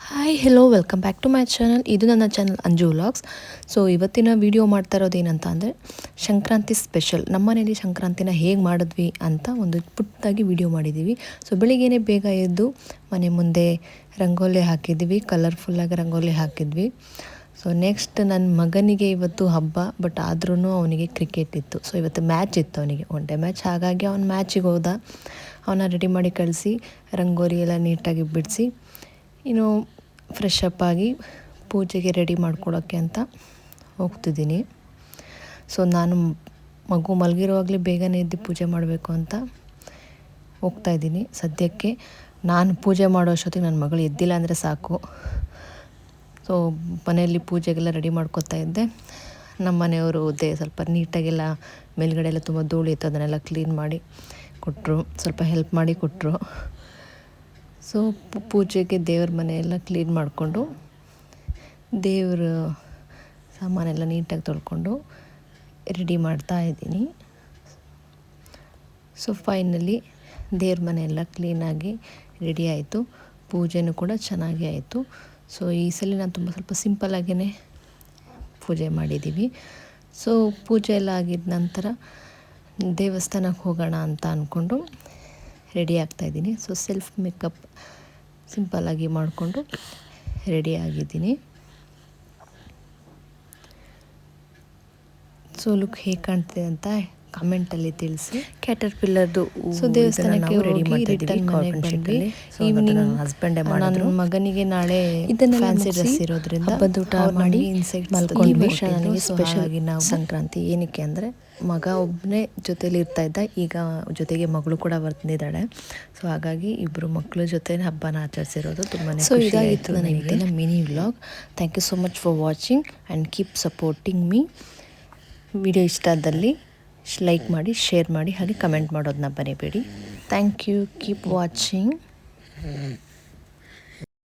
Hi hello welcome back to my channel ಇದು ನನ್ನ channel Anju vlogs so ಇವತ್ತಿನ video ಮಾಡ್ತಾ ಇರೋದು ಏನಂತ ಅಂದರೆ, ಸಂಕ್ರಾಂತಿ ಸ್ಪೆಷಲ್ ನಮ್ಮ ಮನೇಲಿ ಸಂಕ್ರಾಂತಿನ ಹೇಗೆ ಮಾಡಿದ್ವಿ ಅಂತ ಒಂದು ಪುಟ್ಟಾಗಿ ವಿಡಿಯೋ ಮಾಡಿದ್ದೀವಿ ಸೊ ಬೆಳಿಗ್ಗೆನೇ ಬೇಗ ಎದ್ದು ಮನೆ ಮುಂದೆ ರಂಗೋಲಿ ಹಾಕಿದ್ವಿ ಕಲರ್ಫುಲ್ಲಾಗಿ ರಂಗೋಲಿ ಹಾಕಿದ್ವಿ. ಸೊ ನೆಕ್ಸ್ಟ್ ನನ್ನ ಮಗನಿಗೆ ಇವತ್ತು ಹಬ್ಬ ಬಟ್ ಆದ್ರೂ ಅವನಿಗೆ ಕ್ರಿಕೆಟ್ ಇತ್ತು. ಸೊ ಇವತ್ತು ಮ್ಯಾಚ್ ಇತ್ತು ಅವನಿಗೆ. ಒನ್ ಡೇ ಮ್ಯಾಚ್ ಹಾಗಾಗಿ ಅವ್ನು ಮ್ಯಾಚಿಗೆ ಹೋದ. ಅವನ ರೆಡಿ ಮಾಡಿ ಕಳಿಸಿ, ರಂಗೋಲಿ ಎಲ್ಲ ನೀಟಾಗಿ ಬಿಡಿಸಿ ಇನ್ನು ಫ್ರೆಶ್ ಅಪ್ ಆಗಿ ಪೂಜೆಗೆ ರೆಡಿ ಮಾಡ್ಕೊಳೋಕ್ಕೆ ಅಂತ ಹೋಗ್ತಿದ್ದೀನಿ. ಸೊ ನಾನು ಮಗು ಮಲಗಿರುವಾಗಲೇ ಬೇಗನೆ ಎದ್ದು ಪೂಜೆ ಮಾಡಬೇಕು ಅಂತ ಹೋಗ್ತಾ ಇದ್ದೀನಿ. ಸದ್ಯಕ್ಕೆ ನಾನು ಪೂಜೆ ಮಾಡೋ ಅಷ್ಟೊತ್ತಿಗೆ ನನ್ನ ಮಗಳು ಎದ್ದಿಲ್ಲ ಅಂದರೆ ಸಾಕು. ಸೊ ಮನೆಯಲ್ಲಿ ಪೂಜೆಗೆಲ್ಲ ರೆಡಿ ಮಾಡ್ಕೊತಾ ಇದ್ದೆ. ನಮ್ಮ ಮನೆಯವರು ದೇ ಸ್ವಲ್ಪ ನೀಟಾಗೆಲ್ಲ ಮೇಲ್ಗಡೆ ಎಲ್ಲ ತುಂಬ ಧೂಳು ಇತ್ತು ಅದನ್ನೆಲ್ಲ ಕ್ಲೀನ್ ಮಾಡಿ ಕೊಟ್ಟರು ಸ್ವಲ್ಪ ಹೆಲ್ಪ್ ಮಾಡಿ ಕೊಟ್ಟರು ಸೊ ಪೂಜೆಗೆ ದೇವ್ರ ಮನೆಯೆಲ್ಲ ಕ್ಲೀನ್ ಮಾಡಿಕೊಂಡು, ದೇವ್ರ ಸಾಮಾನೆಲ್ಲ ನೀಟಾಗಿ ತೊಳ್ಕೊಂಡು ರೆಡಿ ಮಾಡ್ತಾ ಇದ್ದೀನಿ. ಸೊ ಫೈನಲಿ ದೇವ್ರ ಮನೆಯೆಲ್ಲ ಕ್ಲೀನಾಗಿ ರೆಡಿ ಆಯಿತು. ಪೂಜೆನೂ ಕೂಡ ಚೆನ್ನಾಗಿ ಆಯಿತು. ಸೊ ಈ ಸಲ ನಾನು ತುಂಬ ಸ್ವಲ್ಪ ಸಿಂಪಲ್ಲಾಗೇ ಪೂಜೆ ಮಾಡಿದ್ದೀವಿ ಸೊ ಪೂಜೆ ಎಲ್ಲ ಆಗಿದ ನಂತರ ದೇವಸ್ಥಾನಕ್ಕೆ ಹೋಗೋಣ ಅಂತ ಅಂದ್ಕೊಂಡು ರೆಡಿ ಆಗ್ತಾಯಿದ್ದೀನಿ ಸೊ ಸೆಲ್ಫ್ ಮೇಕಪ್ ಸಿಂಪಲ್ಲಾಗಿ ಮಾಡಿಕೊಂಡು ರೆಡಿ ಆಗಿದ್ದೀನಿ. ಸೊ ಲುಕ್ ಹೇಗೆ ಕಾಣ್ತಿದೆ ಅಂತ ಕಮೆಂಟಲ್ಲಿ ತಿಳಿಸಿ. ಕ್ಯಾಟರ್ ಪಿಲ್ಲರ್ದು ಸೊ ದೇವಸ್ಥಾನಕ್ಕೆ ರೆಡಿ ಮಾಡಿ ಈವ್ನಿಂಗ್ ಹಸ್ಬೆಂಡೇ ನನ್ನ ಮಗನಿಗೆ ನಾಳೆ ಇದನ್ನ ಫ್ಯಾನ್ಸಿ ಡ್ರೆಸ್ ಇರೋದ್ರಿಂದ ಹಬ್ಬದ ಊಟ ಮಾಡಿ ಇನ್ಸೆಕ್ಟ್ ಮಲ್ಕೊಂಡು ನನಗೆ ಸ್ಪೆಷಲ್ ಆಗಿ ನಾವು ಸಂಕ್ರಾಂತಿ ಏನಕ್ಕೆ ಅಂದರೆ ಮಗ ಒಬ್ಬನೇ ಜೊತೇಲಿ ಇರ್ತಾ ಇದ್ದ ಈಗ ಜೊತೆಗೆ ಮಗಳು ಕೂಡ ಬರ್ತಿದ್ದಾಳೆ. ಸೊ ಹಾಗಾಗಿ ಇಬ್ಬರು ಮಕ್ಕಳ ಜೊತೆ ಹಬ್ಬನ ಆಚರಿಸಿರೋದು ತುಂಬಾ ಸೊ ಇದಾಗಿತ್ತು ನನ್ನ ಇವತ್ತಿನ mini vlog thank you so much for watching and keep supporting me video ಇಷ್ಟ ಆದಲ್ಲಿ ಲೈಕ್ ಮಾಡಿ ಶೇರ್ ಮಾಡಿ ಹಾಗೆ ಕಮೆಂಟ್ ಮಾಡೋದನ್ನ ಬರೀಬೇಡಿ ಥ್ಯಾಂಕ್ ಯು. Keep watching.